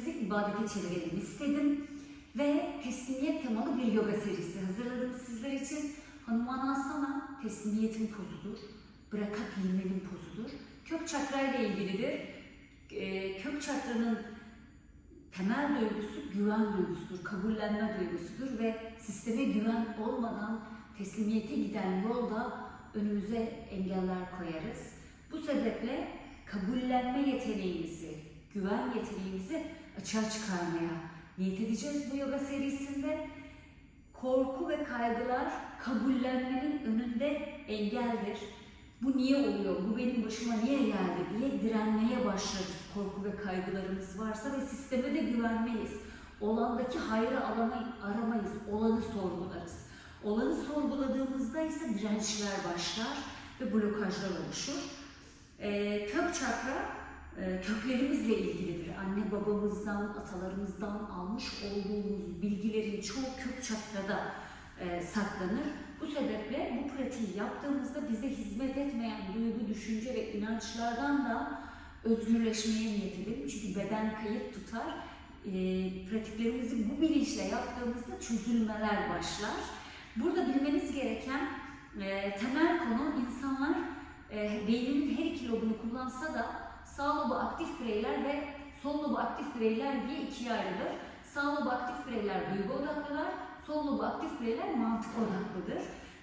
pratiğimizi ibadete çevirelim istedim. Ve teslimiyet temalı bir yoga serisi hazırladım sizler için. Hanumanasana teslimiyetin pozudur. Bırakıp yemenin pozudur. Kök çakra ile ilgilidir. Ee, kök çakranın temel duygusu güven duygusudur, kabullenme duygusudur ve sisteme güven olmadan teslimiyete giden yolda önümüze engeller koyarız. Bu sebeple kabullenme yeteneğimizi, güven yeteneğimizi açığa çıkarmaya niyet edeceğiz bu yoga serisinde. Korku ve kaygılar kabullenmenin önünde engeldir. Bu niye oluyor, bu benim başıma niye geldi diye direnmeye başlarız korku ve kaygılarımız varsa ve sisteme de güvenmeyiz. Olandaki hayrı aramayı, aramayız, olanı sorgularız. Olanı sorguladığımızda ise dirençler başlar ve blokajlar oluşur. Ee, kök çakra köklerimizle ilgilidir. Anne babamızdan, atalarımızdan almış olduğumuz bilgilerin çoğu kök çakrada e, saklanır. Bu sebeple bu pratiği yaptığımızda bize hizmet etmeyen duygu, düşünce ve inançlardan da özgürleşmeye niyet edelim. Çünkü beden kayıt tutar. E, pratiklerimizi bu bilinçle yaptığımızda çözülmeler başlar. Burada bilmeniz gereken e, temel konu insanlar e, beyninin her iki lobunu kullansa da sağ lobu aktif bireyler ve sol lobu aktif bireyler diye ikiye ayrılır. Sağ lobu aktif bireyler duygu odaklılar, sol lobu aktif bireyler mantık odaklıdır.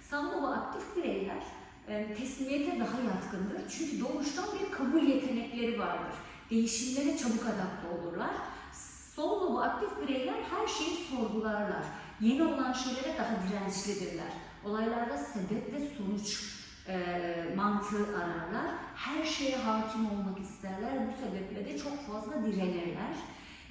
Sağ lobu aktif bireyler e, teslimiyete daha yatkındır. Çünkü doğuştan bir kabul yetenekleri vardır. Değişimlere çabuk adapte olurlar. Sol lobu aktif bireyler her şeyi sorgularlar. Yeni olan şeylere daha dirençlidirler. Olaylarda sebep ve sonuç e, mantığı ararlar. Her şeye hakim olmak isterler. Bu sebeple de çok fazla direnirler.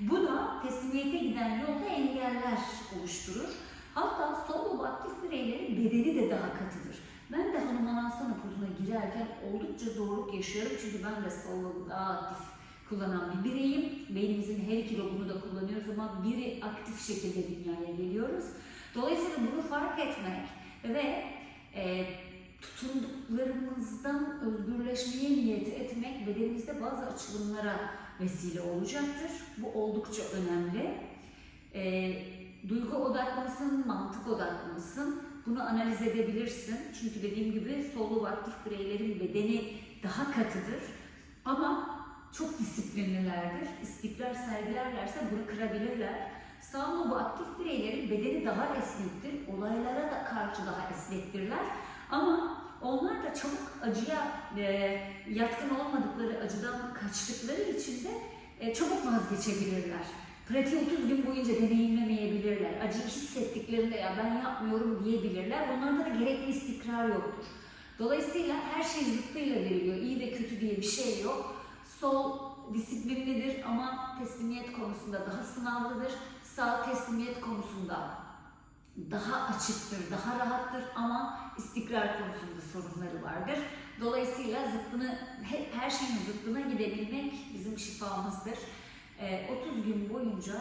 Bu da teslimiyete giden yolda engeller oluşturur. Hatta sol lobu aktif bireylerin bedeni de daha katıdır. Ben de Hanumanasana pozuna girerken oldukça zorluk yaşıyorum. Çünkü ben de sol lobu daha aktif kullanan bir bireyim. Beynimizin her iki lobunu da kullanıyoruz ama biri aktif şekilde dünyaya geliyoruz. Dolayısıyla bunu fark etmek ve e, tutunduklarımızdan özgürleşmeye niyet etmek bedenimizde bazı açılımlara vesile olacaktır. Bu oldukça önemli. E, duygu odaklı mısın, mantık odaklı mısın? Bunu analiz edebilirsin. Çünkü dediğim gibi solu aktif bireylerin bedeni daha katıdır. Ama çok disiplinlilerdir. İstikrar sergilerlerse bunu kırabilirler. Sağ lobu aktif bireylerin bedeni daha esnektir. Olaylara da karşı daha esnektirler. Ama onlar da çabuk acıya e, yatkın olmadıkları, acıdan kaçtıkları için de e, çabuk vazgeçebilirler. Pratiği 30 gün boyunca deneyimlemeyebilirler. Acıyı hissettiklerinde ya ben yapmıyorum diyebilirler. Onlarda da gerekli istikrar yoktur. Dolayısıyla her şey zıttıyla veriliyor. İyi ve kötü diye bir şey yok. Sol disiplinlidir ama teslimiyet konusunda daha sınavlıdır. Sağ teslimiyet konusunda daha açıktır, daha rahattır ama istikrar konusunda sorunları vardır. Dolayısıyla zıttını, her şeyin zıttına gidebilmek bizim şifamızdır. 30 gün boyunca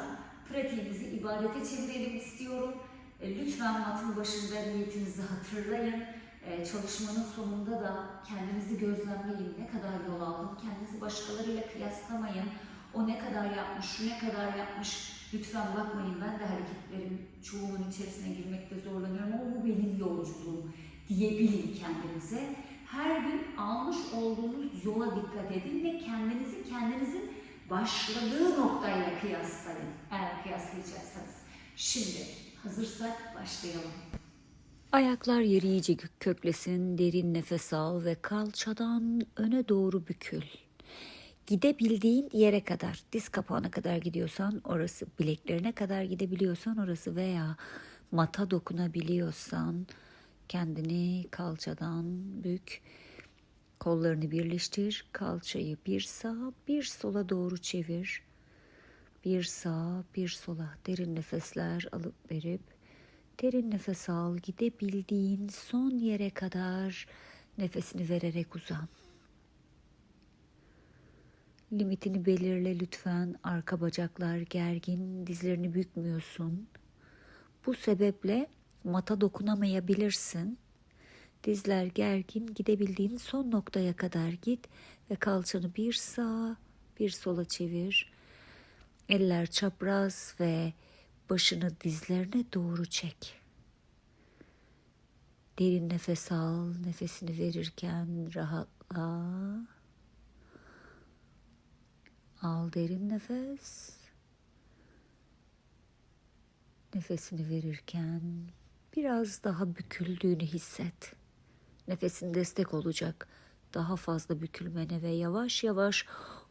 pratiğimizi ibadete çevirelim istiyorum. E, Lütfen matın başında niyetinizi hatırlayın. Ee, çalışmanın sonunda da kendinizi gözlemleyin. Ne kadar yol aldım. Kendinizi başkalarıyla kıyaslamayın. O ne kadar yapmış, şu ne kadar yapmış. Lütfen bakmayın. Ben de hareketlerin çoğunun içerisine girmekte zorlanıyorum ama bu benim yolculuğum diyebilin kendinize. Her gün almış olduğunuz yola dikkat edin ve kendinizi kendinizin başladığı noktayla kıyaslayın. Eğer kıyaslayacaksanız. Şimdi hazırsak başlayalım. Ayaklar yeri iyice köklesin, derin nefes al ve kalçadan öne doğru bükül. Gidebildiğin yere kadar, diz kapağına kadar gidiyorsan orası, bileklerine kadar gidebiliyorsan orası veya mata dokunabiliyorsan kendini kalçadan bük. Kollarını birleştir, kalçayı bir sağa bir sola doğru çevir. Bir sağa bir sola derin nefesler alıp verip Derin nefes al, gidebildiğin son yere kadar nefesini vererek uzan. Limitini belirle lütfen. Arka bacaklar gergin, dizlerini bükmüyorsun. Bu sebeple mata dokunamayabilirsin. Dizler gergin, gidebildiğin son noktaya kadar git ve kalçanı bir sağa, bir sola çevir. Eller çapraz ve başını dizlerine doğru çek. Derin nefes al, nefesini verirken rahatla. Al derin nefes. Nefesini verirken biraz daha büküldüğünü hisset. Nefesin destek olacak. Daha fazla bükülmene ve yavaş yavaş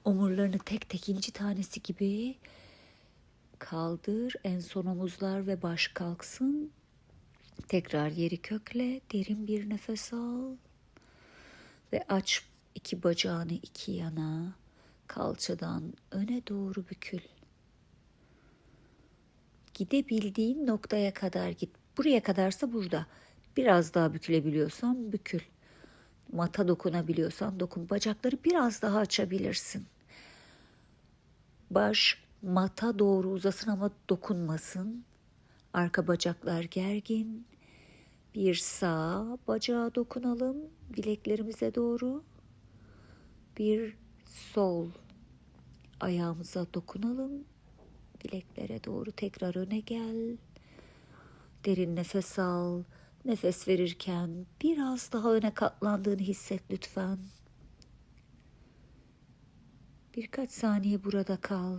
omurlarını tek tek inci tanesi gibi kaldır. En son omuzlar ve baş kalksın. Tekrar yeri kökle. Derin bir nefes al. Ve aç iki bacağını iki yana. Kalçadan öne doğru bükül. Gidebildiğin noktaya kadar git. Buraya kadarsa burada. Biraz daha bükülebiliyorsan bükül. Mata dokunabiliyorsan dokun. Bacakları biraz daha açabilirsin. Baş mata doğru uzasın ama dokunmasın. Arka bacaklar gergin. Bir sağ bacağa dokunalım bileklerimize doğru. Bir sol ayağımıza dokunalım. Bileklere doğru tekrar öne gel. Derin nefes al. Nefes verirken biraz daha öne katlandığını hisset lütfen. Birkaç saniye burada kal.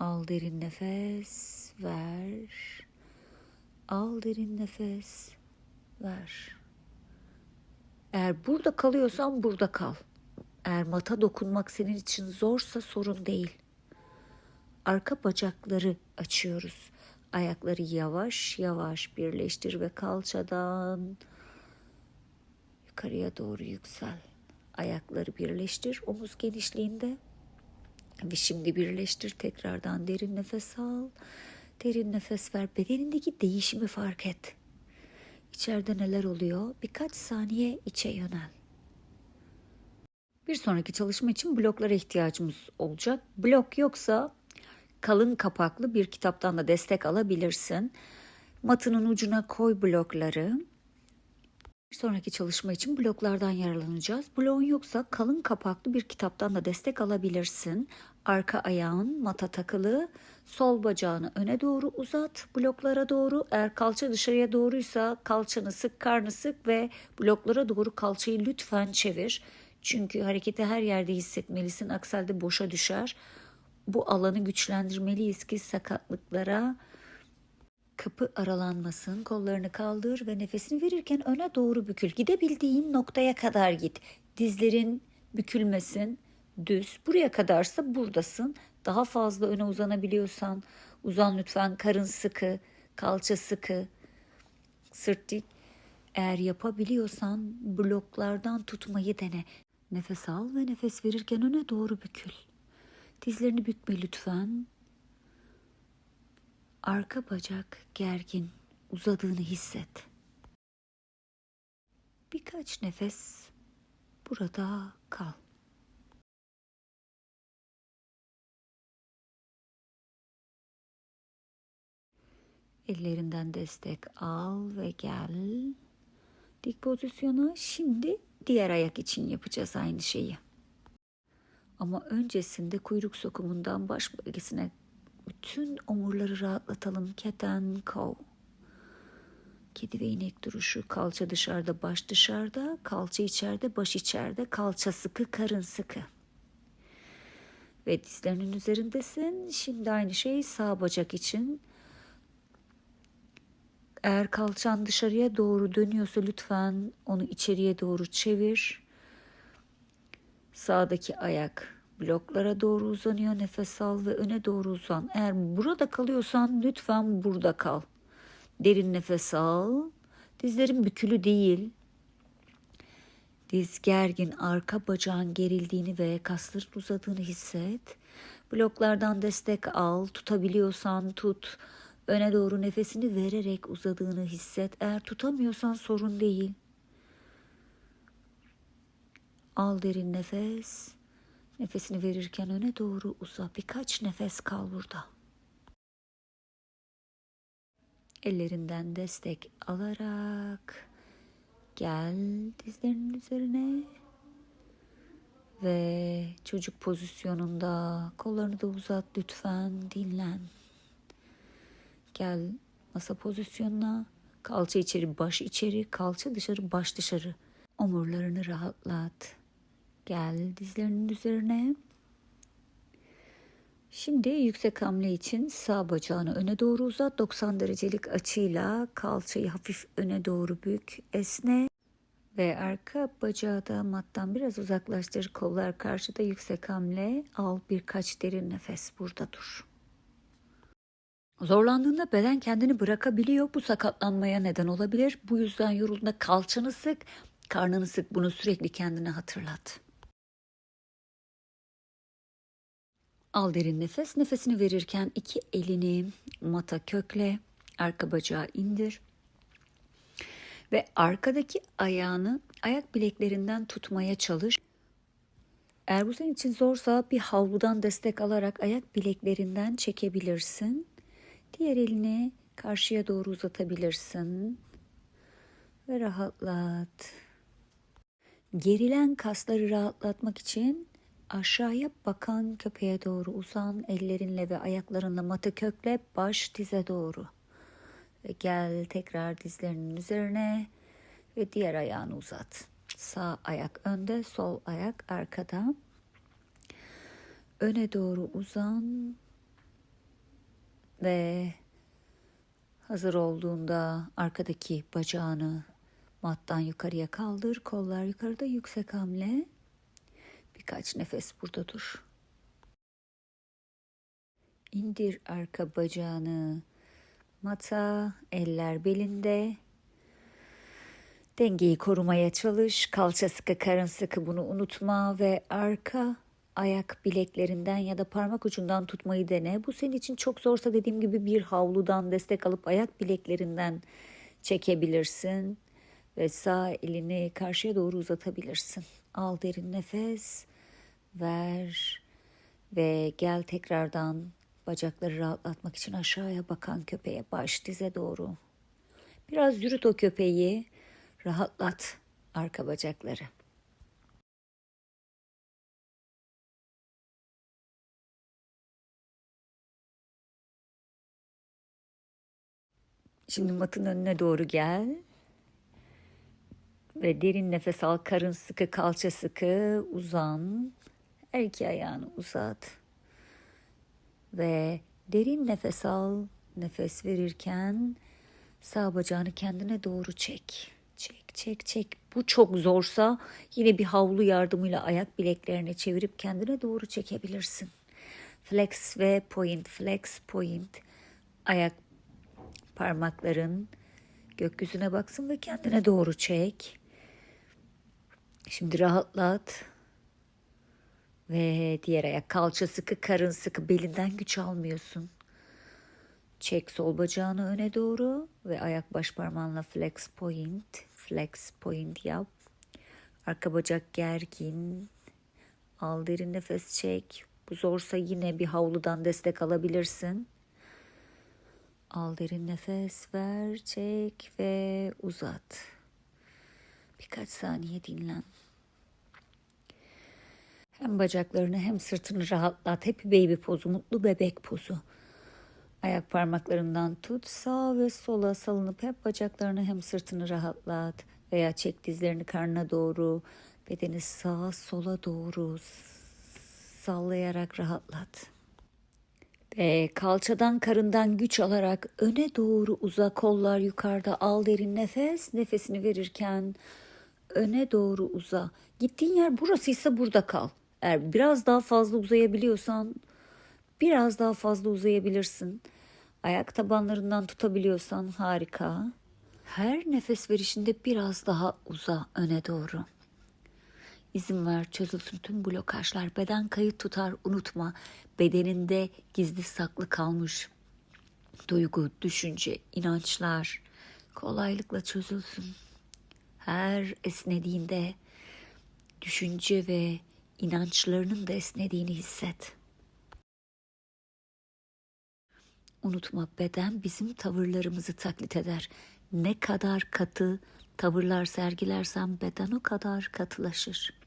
Al derin nefes, ver. Al derin nefes, ver. Eğer burada kalıyorsan burada kal. Eğer mata dokunmak senin için zorsa sorun değil. Arka bacakları açıyoruz. Ayakları yavaş yavaş birleştir ve kalçadan yukarıya doğru yüksel. Ayakları birleştir omuz genişliğinde. Ve şimdi birleştir tekrardan derin nefes al. Derin nefes ver. Bedenindeki değişimi fark et. İçeride neler oluyor? Birkaç saniye içe yönel. Bir sonraki çalışma için bloklara ihtiyacımız olacak. Blok yoksa kalın kapaklı bir kitaptan da destek alabilirsin. Matının ucuna koy blokları. Sonraki çalışma için bloklardan yararlanacağız. Bloğun yoksa kalın kapaklı bir kitaptan da destek alabilirsin. Arka ayağın mata takılı, sol bacağını öne doğru uzat, bloklara doğru. Eğer kalça dışarıya doğruysa kalçanı sık, karnı sık ve bloklara doğru kalçayı lütfen çevir. Çünkü hareketi her yerde hissetmelisin. Aksi boşa düşer. Bu alanı güçlendirmeliyiz ki sakatlıklara kapı aralanmasın. Kollarını kaldır ve nefesini verirken öne doğru bükül. Gidebildiğin noktaya kadar git. Dizlerin bükülmesin. Düz. Buraya kadarsa buradasın. Daha fazla öne uzanabiliyorsan uzan lütfen. Karın sıkı, kalça sıkı, sırt dik. Eğer yapabiliyorsan bloklardan tutmayı dene. Nefes al ve nefes verirken öne doğru bükül. Dizlerini bükme lütfen. Arka bacak gergin, uzadığını hisset. Birkaç nefes burada kal. Ellerinden destek al ve gel. Dik pozisyona şimdi diğer ayak için yapacağız aynı şeyi. Ama öncesinde kuyruk sokumundan baş bölgesine bütün omurları rahatlatalım. Keten, kov. Kedi ve inek duruşu. Kalça dışarıda, baş dışarıda. Kalça içeride, baş içeride. Kalça sıkı, karın sıkı. Ve dizlerinin üzerindesin. Şimdi aynı şey sağ bacak için. Eğer kalçan dışarıya doğru dönüyorsa lütfen onu içeriye doğru çevir. Sağdaki ayak bloklara doğru uzanıyor. Nefes al ve öne doğru uzan. Eğer burada kalıyorsan lütfen burada kal. Derin nefes al. Dizlerin bükülü değil. Diz gergin, arka bacağın gerildiğini ve kasların uzadığını hisset. Bloklardan destek al. Tutabiliyorsan tut. Öne doğru nefesini vererek uzadığını hisset. Eğer tutamıyorsan sorun değil. Al derin nefes. Nefesini verirken öne doğru uza. Birkaç nefes kal burada. Ellerinden destek alarak gel dizlerinin üzerine. Ve çocuk pozisyonunda kollarını da uzat lütfen dinlen. Gel masa pozisyonuna. Kalça içeri, baş içeri, kalça dışarı, baş dışarı. Omurlarını rahatlat. Gel dizlerinin üzerine. Şimdi yüksek hamle için sağ bacağını öne doğru uzat. 90 derecelik açıyla kalçayı hafif öne doğru bük. Esne. Ve arka bacağı da mattan biraz uzaklaştır. Kollar karşıda yüksek hamle. Al birkaç derin nefes burada dur. Zorlandığında beden kendini bırakabiliyor. Bu sakatlanmaya neden olabilir. Bu yüzden yorulduğunda kalçanı sık, karnını sık. Bunu sürekli kendine hatırlat. Al derin nefes. Nefesini verirken iki elini mata kökle, arka bacağı indir. Ve arkadaki ayağını ayak bileklerinden tutmaya çalış. Eğer bu senin için zorsa bir havludan destek alarak ayak bileklerinden çekebilirsin. Diğer elini karşıya doğru uzatabilirsin. Ve rahatlat. Gerilen kasları rahatlatmak için aşağıya bakan köpeğe doğru uzan ellerinle ve ayaklarınla matı kökle baş dize doğru. Ve gel tekrar dizlerinin üzerine ve diğer ayağını uzat. Sağ ayak önde, sol ayak arkada. Öne doğru uzan ve hazır olduğunda arkadaki bacağını mattan yukarıya kaldır. Kollar yukarıda yüksek hamle. Birkaç nefes burada dur. İndir arka bacağını mata, eller belinde. Dengeyi korumaya çalış. Kalça sıkı, karın sıkı bunu unutma ve arka ayak bileklerinden ya da parmak ucundan tutmayı dene. Bu senin için çok zorsa dediğim gibi bir havludan destek alıp ayak bileklerinden çekebilirsin ve sağ elini karşıya doğru uzatabilirsin. Al derin nefes, ver ve gel tekrardan bacakları rahatlatmak için aşağıya bakan köpeğe baş dize doğru. Biraz yürüt o köpeği, rahatlat arka bacakları. Şimdi matın önüne doğru gel. Ve derin nefes al. Karın sıkı, kalça sıkı. Uzan. Her iki ayağını uzat. Ve derin nefes al. Nefes verirken sağ bacağını kendine doğru çek. Çek, çek, çek. Bu çok zorsa yine bir havlu yardımıyla ayak bileklerini çevirip kendine doğru çekebilirsin. Flex ve point, flex, point. Ayak parmakların gökyüzüne baksın ve kendine doğru çek. Şimdi rahatlat. Ve diğer ayak kalça sıkı, karın sıkı, belinden güç almıyorsun. Çek sol bacağını öne doğru ve ayak baş parmağınla flex point, flex point yap. Arka bacak gergin. Al derin nefes çek. Bu zorsa yine bir havludan destek alabilirsin. Al derin nefes ver, çek ve uzat. Birkaç saniye dinlen. Hem bacaklarını hem sırtını rahatlat. Hep baby pozu, mutlu bebek pozu. Ayak parmaklarından tut sağ ve sola salınıp hep bacaklarını hem sırtını rahatlat. Veya çek dizlerini karnına doğru. Bedeni sağa sola doğru sallayarak rahatlat. Ve kalçadan karından güç alarak öne doğru uza kollar yukarıda al derin nefes. Nefesini verirken öne doğru uza. Gittiğin yer burasıysa burada kal. Eğer biraz daha fazla uzayabiliyorsan biraz daha fazla uzayabilirsin. Ayak tabanlarından tutabiliyorsan harika. Her nefes verişinde biraz daha uza öne doğru. İzin ver çözülsün tüm blokajlar. Beden kayıt tutar unutma. Bedeninde gizli saklı kalmış duygu, düşünce, inançlar kolaylıkla çözülsün. Her esnediğinde düşünce ve inançlarının da esnediğini hisset. Unutma beden bizim tavırlarımızı taklit eder. Ne kadar katı tavırlar sergilersen beden o kadar katılaşır.''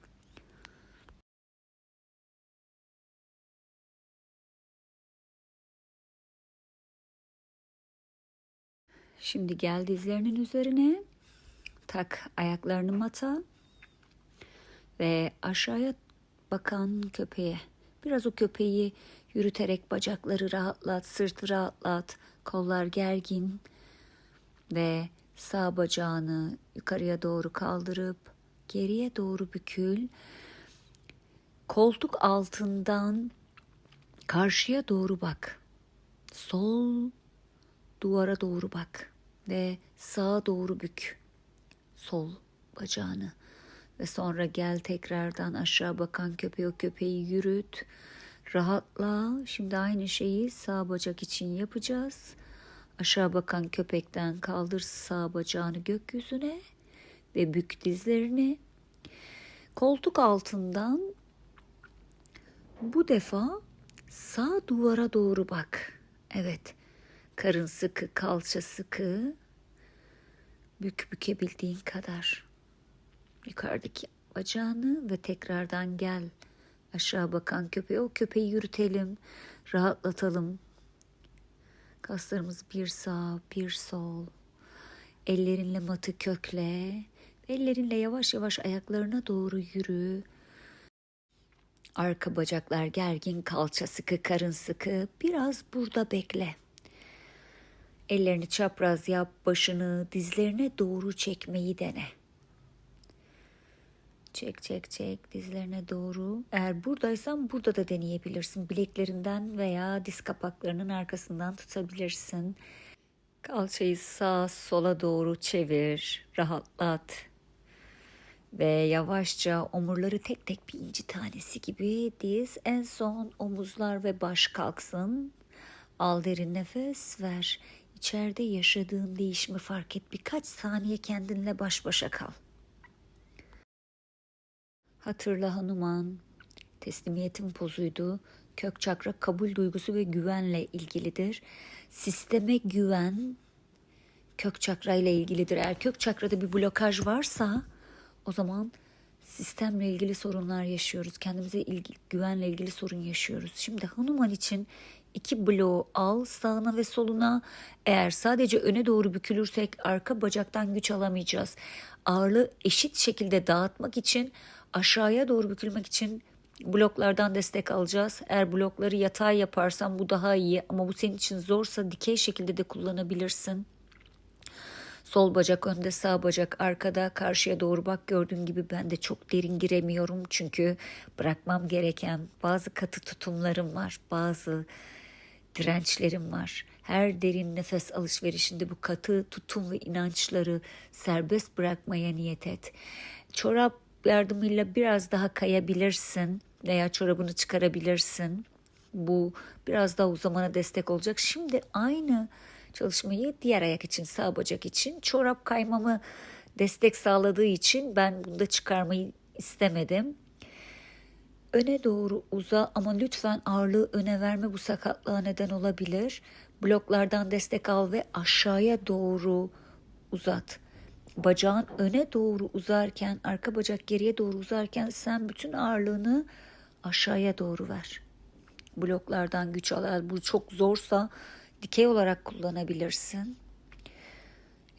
Şimdi gel dizlerinin üzerine. Tak ayaklarını mata. Ve aşağıya bakan köpeğe. Biraz o köpeği yürüterek bacakları rahatlat, sırtı rahatlat, kollar gergin ve sağ bacağını yukarıya doğru kaldırıp geriye doğru bükül. Koltuk altından karşıya doğru bak. Sol duvara doğru bak ve sağa doğru bük. Sol bacağını ve sonra gel tekrardan aşağı bakan köpeği o köpeği yürüt. Rahatla. Şimdi aynı şeyi sağ bacak için yapacağız. Aşağı bakan köpekten kaldır sağ bacağını gökyüzüne ve bük dizlerini. Koltuk altından bu defa sağ duvara doğru bak. Evet. Karın sıkı, kalça sıkı. Bük bükebildiğin kadar. Yukarıdaki bacağını ve tekrardan gel. Aşağı bakan köpeği, o köpeği yürütelim, rahatlatalım. Kaslarımız bir sağ, bir sol. Ellerinle matı kökle. Ellerinle yavaş yavaş ayaklarına doğru yürü. Arka bacaklar gergin, kalça sıkı, karın sıkı. Biraz burada bekle. Ellerini çapraz yap, başını dizlerine doğru çekmeyi dene. Çek çek çek dizlerine doğru. Eğer buradaysan burada da deneyebilirsin. Bileklerinden veya diz kapaklarının arkasından tutabilirsin. Kalçayı sağa sola doğru çevir. Rahatlat. Ve yavaşça omurları tek tek bir inci tanesi gibi diz. En son omuzlar ve baş kalksın. Al derin nefes ver. İçeride yaşadığın değişimi fark et. Birkaç saniye kendinle baş başa kal. Hatırla Hanuman. Teslimiyetin pozuydu. Kök çakra kabul duygusu ve güvenle ilgilidir. Sisteme güven kök çakra ile ilgilidir. Eğer kök çakrada bir blokaj varsa o zaman sistemle ilgili sorunlar yaşıyoruz. Kendimize ilgi, güvenle ilgili sorun yaşıyoruz. Şimdi Hanuman için iki bloğu al sağına ve soluna. Eğer sadece öne doğru bükülürsek arka bacaktan güç alamayacağız. Ağırlığı eşit şekilde dağıtmak için aşağıya doğru bükülmek için bloklardan destek alacağız. Eğer blokları yatay yaparsan bu daha iyi ama bu senin için zorsa dikey şekilde de kullanabilirsin. Sol bacak önde, sağ bacak arkada, karşıya doğru bak. Gördüğün gibi ben de çok derin giremiyorum çünkü bırakmam gereken bazı katı tutumlarım var, bazı dirençlerim var. Her derin nefes alışverişinde bu katı tutum ve inançları serbest bırakmaya niyet et. Çorap yardımıyla biraz daha kayabilirsin veya çorabını çıkarabilirsin. Bu biraz daha uzamana destek olacak. Şimdi aynı çalışmayı diğer ayak için, sağ bacak için çorap kaymamı destek sağladığı için ben bunda çıkarmayı istemedim. Öne doğru uza ama lütfen ağırlığı öne verme bu sakatlığa neden olabilir. Bloklardan destek al ve aşağıya doğru uzat. Bacağın öne doğru uzarken, arka bacak geriye doğru uzarken sen bütün ağırlığını aşağıya doğru ver. Bloklardan güç al. Bu çok zorsa dikey olarak kullanabilirsin.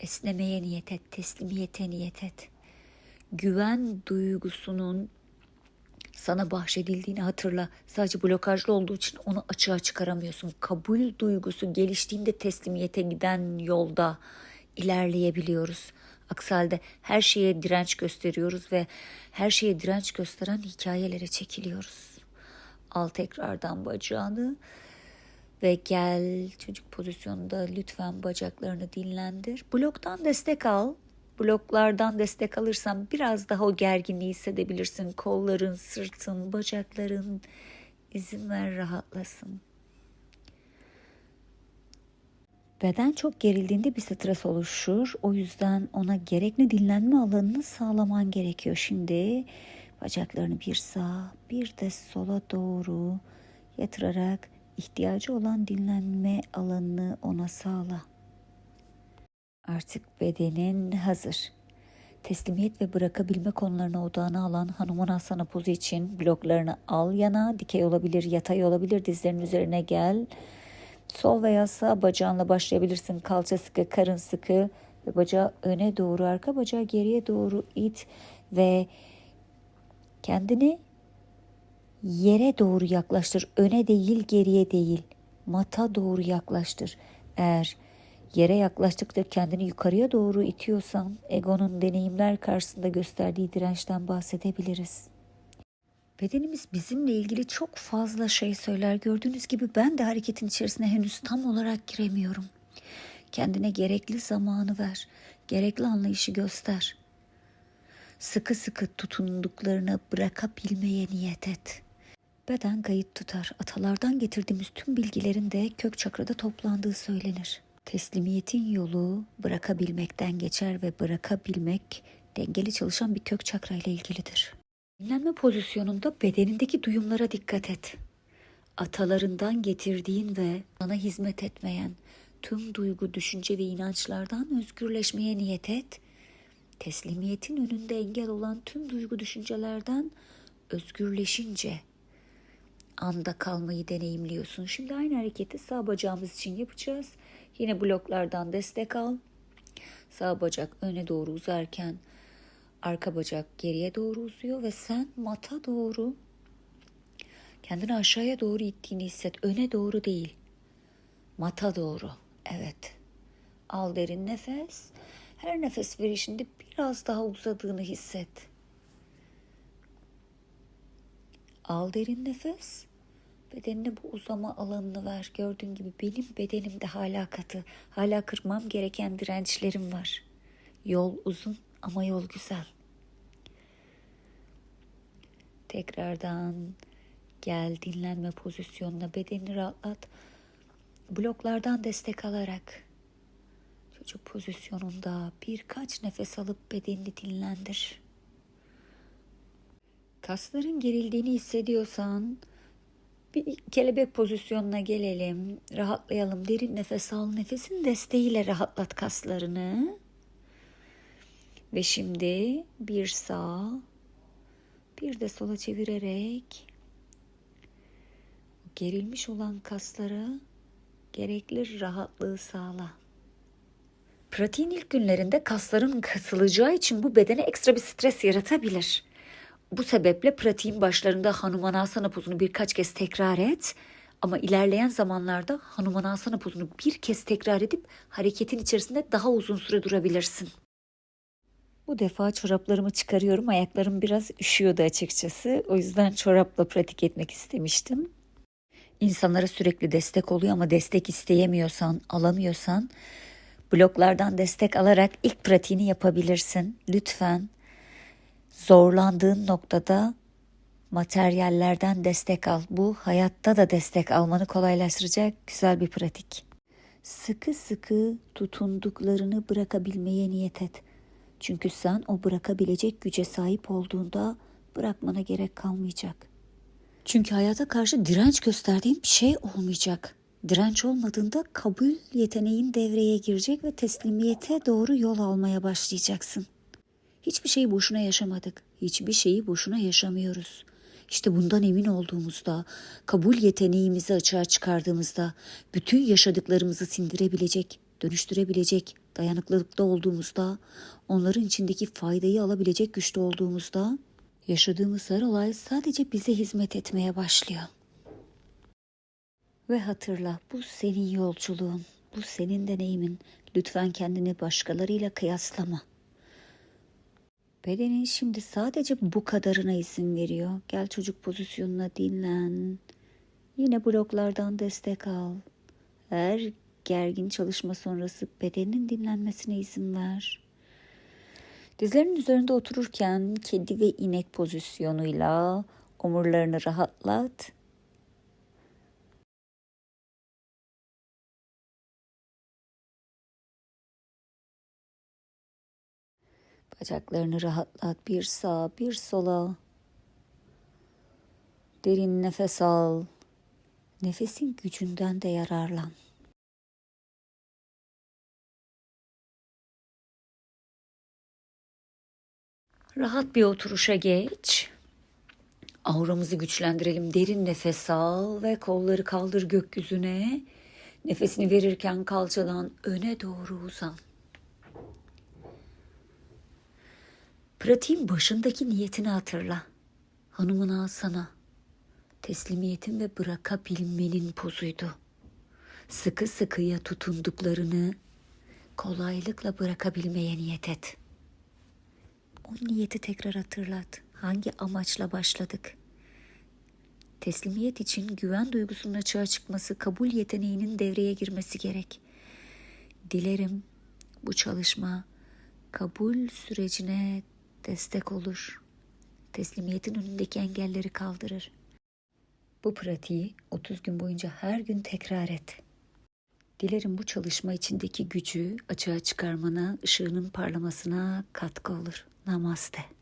Esnemeye niyet et, teslimiyete niyet et. Güven duygusunun sana bahşedildiğini hatırla. Sadece blokajlı olduğu için onu açığa çıkaramıyorsun. Kabul duygusu geliştiğinde teslimiyete giden yolda ilerleyebiliyoruz. Aksi halde her şeye direnç gösteriyoruz ve her şeye direnç gösteren hikayelere çekiliyoruz. Al tekrardan bacağını ve gel çocuk pozisyonunda lütfen bacaklarını dinlendir. Bloktan destek al. Bloklardan destek alırsan biraz daha o gerginliği hissedebilirsin. Kolların, sırtın, bacakların izin ver rahatlasın. Beden çok gerildiğinde bir stres oluşur. O yüzden ona gerekli dinlenme alanını sağlaman gerekiyor. Şimdi bacaklarını bir sağa bir de sola doğru yatırarak ihtiyacı olan dinlenme alanını ona sağla. Artık bedenin hazır. Teslimiyet ve bırakabilme konularını odağına alan Hanuman Asana pozu için bloklarını al yana, dikey olabilir, yatay olabilir, dizlerin üzerine gel. Sol veya sağ bacağınla başlayabilirsin. Kalça sıkı, karın sıkı ve bacağı öne doğru, arka bacağı geriye doğru it ve kendini yere doğru yaklaştır. Öne değil, geriye değil. Mata doğru yaklaştır. Eğer yere yaklaştıkça kendini yukarıya doğru itiyorsan egonun deneyimler karşısında gösterdiği dirençten bahsedebiliriz. Bedenimiz bizimle ilgili çok fazla şey söyler. Gördüğünüz gibi ben de hareketin içerisine henüz tam olarak giremiyorum. Kendine gerekli zamanı ver. Gerekli anlayışı göster. Sıkı sıkı tutunduklarını bırakabilmeye niyet et. Beden kayıt tutar. Atalardan getirdiğimiz tüm bilgilerin de kök çakrada toplandığı söylenir. Teslimiyetin yolu bırakabilmekten geçer ve bırakabilmek dengeli çalışan bir kök çakra ile ilgilidir. Dinlenme pozisyonunda bedenindeki duyumlara dikkat et. Atalarından getirdiğin ve sana hizmet etmeyen tüm duygu, düşünce ve inançlardan özgürleşmeye niyet et. Teslimiyetin önünde engel olan tüm duygu düşüncelerden özgürleşince anda kalmayı deneyimliyorsun. Şimdi aynı hareketi sağ bacağımız için yapacağız. Yine bloklardan destek al. Sağ bacak öne doğru uzarken arka bacak geriye doğru uzuyor ve sen mata doğru kendini aşağıya doğru ittiğini hisset. Öne doğru değil. Mata doğru. Evet. Al derin nefes. Her nefes verişinde biraz daha uzadığını hisset. Al derin nefes. Bedenine bu uzama alanını ver. Gördüğün gibi benim bedenimde hala katı, hala kırmam gereken dirençlerim var. Yol uzun ama yol güzel. Tekrardan gel dinlenme pozisyonuna bedenini rahatlat. Bloklardan destek alarak çocuk pozisyonunda birkaç nefes alıp bedenini dinlendir. Kasların gerildiğini hissediyorsan bir kelebek pozisyonuna gelelim. Rahatlayalım. Derin nefes al. Nefesin desteğiyle rahatlat kaslarını. Ve şimdi bir sağ, bir de sola çevirerek gerilmiş olan kaslara gerekli rahatlığı sağla. Pratiğin ilk günlerinde kasların kasılacağı için bu bedene ekstra bir stres yaratabilir. Bu sebeple pratiğin başlarında Hanumanasana pozunu birkaç kez tekrar et. Ama ilerleyen zamanlarda Hanumanasana pozunu bir kez tekrar edip hareketin içerisinde daha uzun süre durabilirsin. Bu defa çoraplarımı çıkarıyorum. Ayaklarım biraz üşüyordu açıkçası. O yüzden çorapla pratik etmek istemiştim. İnsanlara sürekli destek oluyor ama destek isteyemiyorsan, alamıyorsan bloklardan destek alarak ilk pratiğini yapabilirsin. Lütfen zorlandığın noktada materyallerden destek al. Bu hayatta da destek almanı kolaylaştıracak güzel bir pratik. Sıkı sıkı tutunduklarını bırakabilmeye niyet et. Çünkü sen o bırakabilecek güce sahip olduğunda bırakmana gerek kalmayacak. Çünkü hayata karşı direnç gösterdiğin bir şey olmayacak. Direnç olmadığında kabul yeteneğin devreye girecek ve teslimiyete doğru yol almaya başlayacaksın. Hiçbir şeyi boşuna yaşamadık. Hiçbir şeyi boşuna yaşamıyoruz. İşte bundan emin olduğumuzda, kabul yeteneğimizi açığa çıkardığımızda, bütün yaşadıklarımızı sindirebilecek, dönüştürebilecek dayanıklılıkta olduğumuzda, onların içindeki faydayı alabilecek güçte olduğumuzda, yaşadığımız her olay sadece bize hizmet etmeye başlıyor. Ve hatırla bu senin yolculuğun, bu senin deneyimin. Lütfen kendini başkalarıyla kıyaslama. Bedenin şimdi sadece bu kadarına izin veriyor. Gel çocuk pozisyonuna dinlen. Yine bloklardan destek al. Her gergin çalışma sonrası bedenin dinlenmesine izin ver. Dizlerinin üzerinde otururken kedi ve inek pozisyonuyla omurlarını rahatlat. Bacaklarını rahatlat. Bir sağa, bir sola. Derin nefes al. Nefesin gücünden de yararlan. Rahat bir oturuşa geç. Auramızı güçlendirelim. Derin nefes al ve kolları kaldır gökyüzüne. Nefesini verirken kalçadan öne doğru uzan. Pratiğin başındaki niyetini hatırla. Hanımına sana. Teslimiyetin ve bırakabilmenin pozuydu. Sıkı sıkıya tutunduklarını kolaylıkla bırakabilmeye niyet et. O niyeti tekrar hatırlat. Hangi amaçla başladık? Teslimiyet için güven duygusunun açığa çıkması, kabul yeteneğinin devreye girmesi gerek. Dilerim bu çalışma kabul sürecine destek olur. Teslimiyetin önündeki engelleri kaldırır. Bu pratiği 30 gün boyunca her gün tekrar et. Dilerim bu çalışma içindeki gücü açığa çıkarmana, ışığının parlamasına katkı olur. ナマステ。